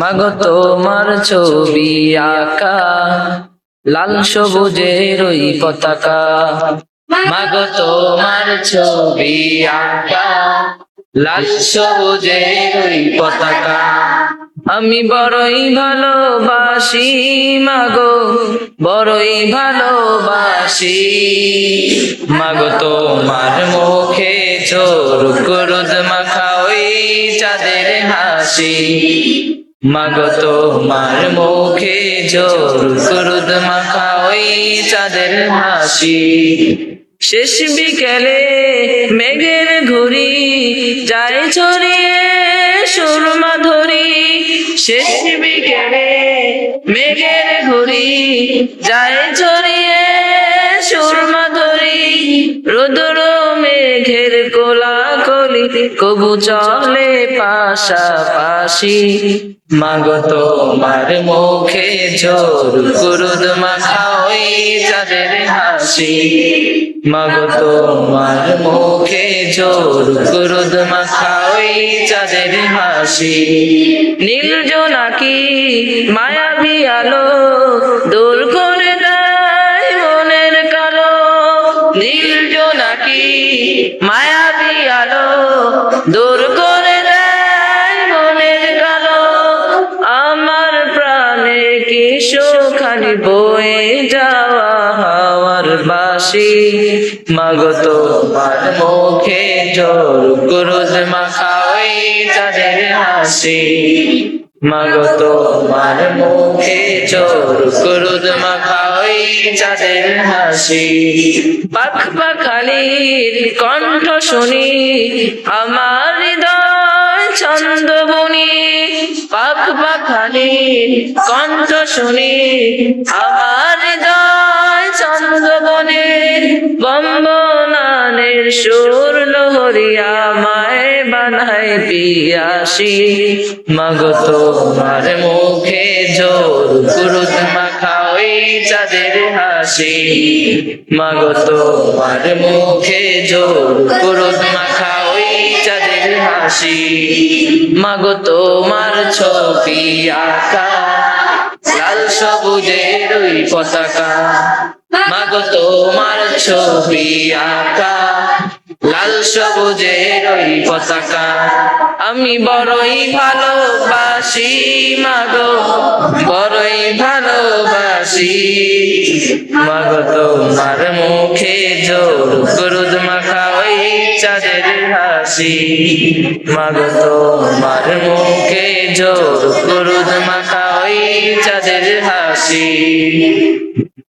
মাগো তোমার ছবি আঁকা, লাল সবুজের ওই পতাকা। মাগো তোমার ছবি আঁকা, লাল সবুজের ওই পতাকা। আমি বড়ই ভালোবাসি, মাগো, বড়ই ভালোবাসি। মাগো তোমার মুখে চোর কুরুদ মাখা ওই চাঁদের হাসি। মাগো মার মুখে জোর কুরুদ মাখা ওই চাঁদের হাসি। শেষ বিকেলে মেঘের ঘুরি, যায় ছড়িয়ে সুরমা ধরি। শেষ বিকেলে মেঘের ঘুরি, যায় ছড়িয়ে সুরমা ধরি। রোদর মেঘের কোলা কলি কবু চলে পাশাপাশি। মাগো তোমার মুখে জোর কুরুদ মাখা ওই চাঁদের হাসি। মাগো তোমার মুখে জোর কুরুদ মাখা ওই চাঁদের হাসি। নীল জোনাকি, মায়াবী আলো, দোল করে দেয় মনের কালো। নীল মায়াবী আলো দূর করে দেয় মনের কালো। আমার প্রাণে খালি বয়ে যাওয়া হাওয়ার বাসি? মাগো তোমার মুখে জোর কুরুজ মাখা ওই চাঁদের হাসি। মাগো তোমার মুখে চোর কুরুদ মাখাই চাঁদের হাসি। পাখ পাখালির কণ্ঠ শুনি, আমার হৃদয় ছন্দ বুনি পাখ পাখালির কণ্ঠ শুনি, আমার হৃদয় ছন্দ বনে বম্বনানের সুর লহরিয়া মায় বানায় পিয়াসি। মাগো তোমার মুখে জোর কুরুত মাখা চাঁদের হাসি। মাগো তোমার মুখে জোর কুরুত মাখা ওই চাঁদের হাসি। মাগো তোমার ছবি আঁকা লাল সবুজের ওই পতাকা। মাগো তোমার ছবি আঁকা। লাল সবুজের ওই পতাকা। আমি বড়ই ভালোবাসি, মাগো। বড়ই ভালোবাসি। মাগো তোমার মুখে জোর কুরুদ মাখা ওই চাঁদের হাসি। মাগো তোমার মুখে জোর কুরুদ মাখা চাঁদের হাসি।